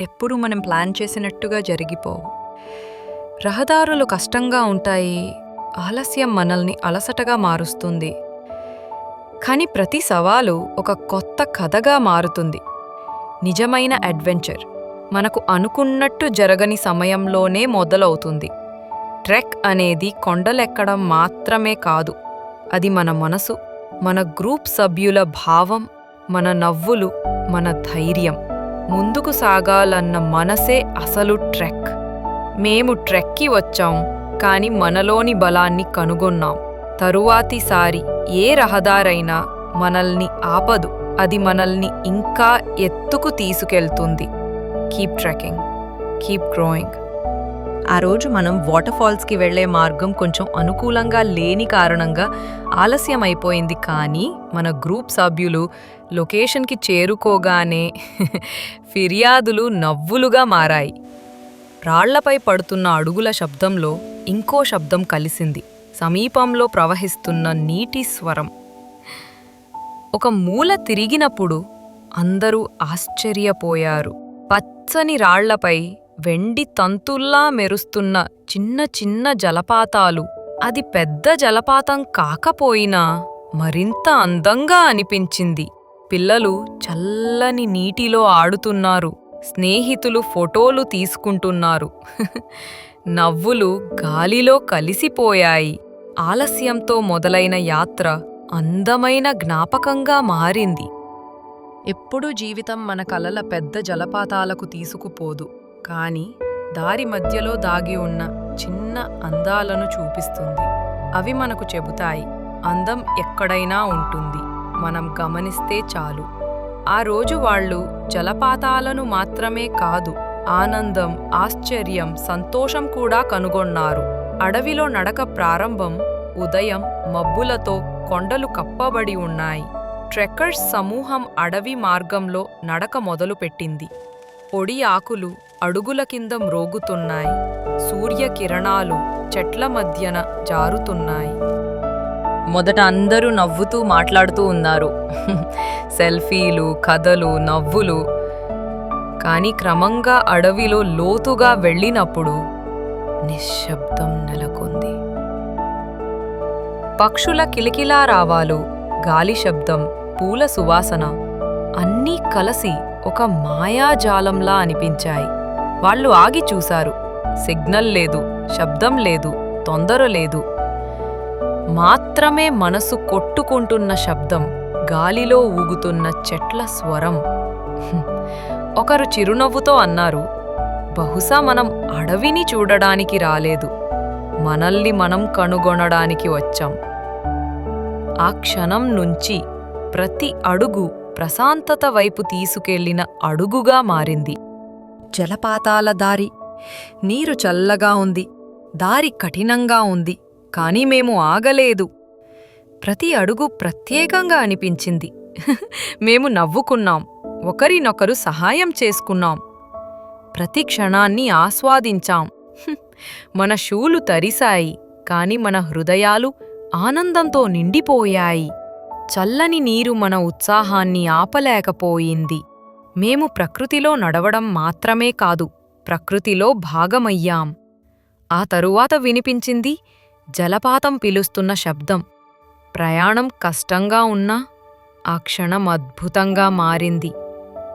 ఎప్పుడు మనం ప్లాన్ చేసినట్టుగా జరిగిపోవు. రహదారులు కష్టంగా ఉంటాయి. ఆలస్యం మనల్ని అలసటగా మారుస్తుంది. కానీ ప్రతి సవాలు ఒక కొత్త కథగా మారుతుంది. నిజమైన అడ్వెంచర్ మనకు అనుకున్నట్టు జరగని సమయంలోనే మొదలవుతుంది. ట్రెక్ అనేది కొండలెక్కడం మాత్రమే కాదు. అది మన మనసు మన గ్రూప్ సభ్యుల భావం మన నవ్వులు మన ధైర్యం. ముందుకు సాగాలన్న మనసే అసలు ట్రెక్. మేము ట్రెక్కి వచ్చాం కాని మనలోని బలాన్ని కనుగొన్నాం. తరువాతిసారి ఏ రహదారైనా మనల్ని ఆపదు. అది మనల్ని ఇంకా ఎత్తుకు తీసుకెళ్తుంది. కీప్ ట్రెక్కింగ్ కీప్ గ్రోయింగ్ ఆ రోజు మనం వాటర్ ఫాల్స్కి వెళ్ళే మార్గం కొంచెం అనుకూలంగా లేని కారణంగా ఆలస్యం అయిపోయింది కానీ మన గ్రూప్ సభ్యులు లొకేషన్కి చేరుకోగానే ఫిర్యాదులు నవ్వులుగా మారాయి. రాళ్ళపై పడుతున్న అడుగుల శబ్దంలో ఇంకో శబ్దం కలిసింది. సమీపంలో ప్రవహిస్తున్న నీటి స్వరం. ఒక మూల తిరిగినప్పుడు అందరూ ఆశ్చర్యపోయారు. పచ్చని రాళ్ళపై వెండి తంతుల్లా మెరుస్తున్న చిన్న చిన్న జలపాతాలు. అది పెద్ద జలపాతం కాకపోయినా మరింత అందంగా అనిపించింది. పిల్లలు చల్లని నీటిలో ఆడుతున్నారు. స్నేహితులు ఫోటోలు తీసుకుంటున్నారు. నవ్వులు గాలిలో కలిసిపోయాయి. ఆలస్యంతో మొదలైన యాత్ర అందమైన జ్ఞాపకంగా మారింది. ఎప్పుడూ జీవితం మన కలల పెద్ద జలపాతాలకు తీసుకుపోదు. కాని దారి మధ్యలో దాగి ఉన్న చిన్న అందాలను చూపిస్తుంది. అవి మనకు చెబుతాయి అందం ఎక్కడైనా ఉంటుంది మనం గమనిస్తే చాలు. ఆ రోజు వాళ్ళు జలపాతాలను మాత్రమే కాదు ఆనందం ఆశ్చర్యం సంతోషం కూడా కనుగొన్నారు. అడవిలో నడక ప్రారంభం ఉదయం మబ్బులతో కొండలు కప్పబడి ఉన్నాయి. ట్రెక్కర్స్ సమూహం అడవి మార్గంలో నడక మొదలుపెట్టింది. పొడి ఆకులు అడుగుల కింద మ్రోగుతున్నాయి. సూర్యకిరణాలు చెట్ల మధ్యన జారుతున్నాయి. మొదట అందరూ నవ్వుతూ మాట్లాడుతూ ఉన్నారు. సెల్ఫీలు కథలు నవ్వులు. కానీ క్రమంగా అడవిలో లోతుగా వెళ్ళినప్పుడు నిశ్శబ్దం నెలకొంది. పక్షుల కిలకిలా రావాలు గాలి శబ్దం పూల సువాసన అన్నీ కలసి ఒక మాయాజాలంలా అనిపించాయి. వాళ్ళు ఆగి చూశారు. సిగ్నల్ లేదు శబ్దం లేదు తొందర లేదు. మాత్రమే మనసు కొట్టుకుంటున్న శబ్దం గాలిలో ఊగుతున్న చెట్ల స్వరం. ఒకరు చిరునవ్వుతో అన్నారు బహుశా మనం అడవిని చూడడానికి రాలేదు. మనల్ని మనం కనుగొనడానికి వచ్చాం. ఆ క్షణం నుంచి ప్రతి అడుగు ప్రశాంతత వైపు తీసుకెళ్ళిన అడుగుగా మారింది. జలపాతాల దారి. నీరు చల్లగా ఉంది. దారి కఠినంగా ఉంది. కానీ మేము ఆగలేదు. ప్రతి అడుగు ప్రత్యేకంగా అనిపించింది. మేము నవ్వుకున్నాం. ఒకరినొకరు సహాయం చేసుకున్నాం. ప్రతి క్షణాన్ని ఆస్వాదించాం. మన షూలు తరిశాయి. కాని మన హృదయాలు ఆనందంతో నిండిపోయాయి. చల్లని నీరు మన ఉత్సాహాన్ని ఆపలేకపోయింది. మేము ప్రకృతిలో నడవడం మాత్రమే కాదు ప్రకృతిలో భాగమయ్యాం. ఆ తరువాత వినిపించింది జలపాతం పిలుస్తున్న శబ్దం. ప్రయాణం కష్టంగా ఉన్నా ఆ క్షణం అద్భుతంగా మారింది.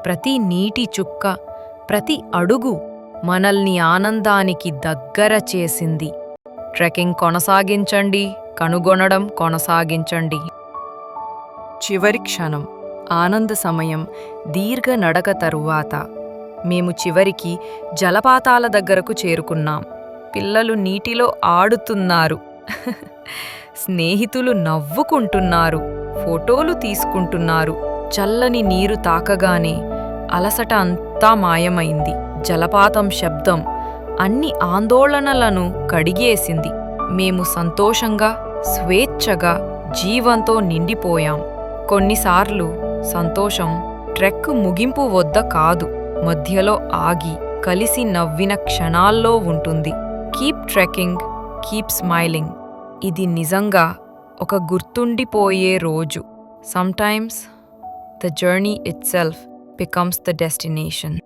ప్రతి నీటి చుక్క ప్రతి అడుగు మనల్ని ఆనందానికి దగ్గర చేసింది. ట్రెకింగ్ కొనసాగించండి కనుగొనడం కొనసాగించండి. చివరి క్షణం. ఆనంద సమయం దీర్ఘ నడక తరువాత. మేము చివరికి జలపాతాల దగ్గరకు చేరుకున్నాం. పిల్లలు నీటిలో ఆడుతున్నారు. స్నేహితులు నవ్వుకుంటున్నారు. ఫోటోలు తీసుకుంటున్నారు. చల్లని నీరు తాకగానే అలసట అంతా మాయమైంది. జలపాతం శబ్దం అన్ని ఆందోళనలను కడిగేసింది. మేము సంతోషంగా స్వేచ్ఛగా జీవంతో నిండిపోయాం. కొన్నిసార్లు సంతోషం ట్రెక్ ముగింపు వద్ద కాదు మధ్యలో ఆగి కలిసి నవ్విన క్షణాల్లో ఉంటుంది. Keep trekking keep smiling. ఇది నిజంగా ఒక గుర్తుండిపోయే రోజు. Sometimes the journey itself becomes the destination.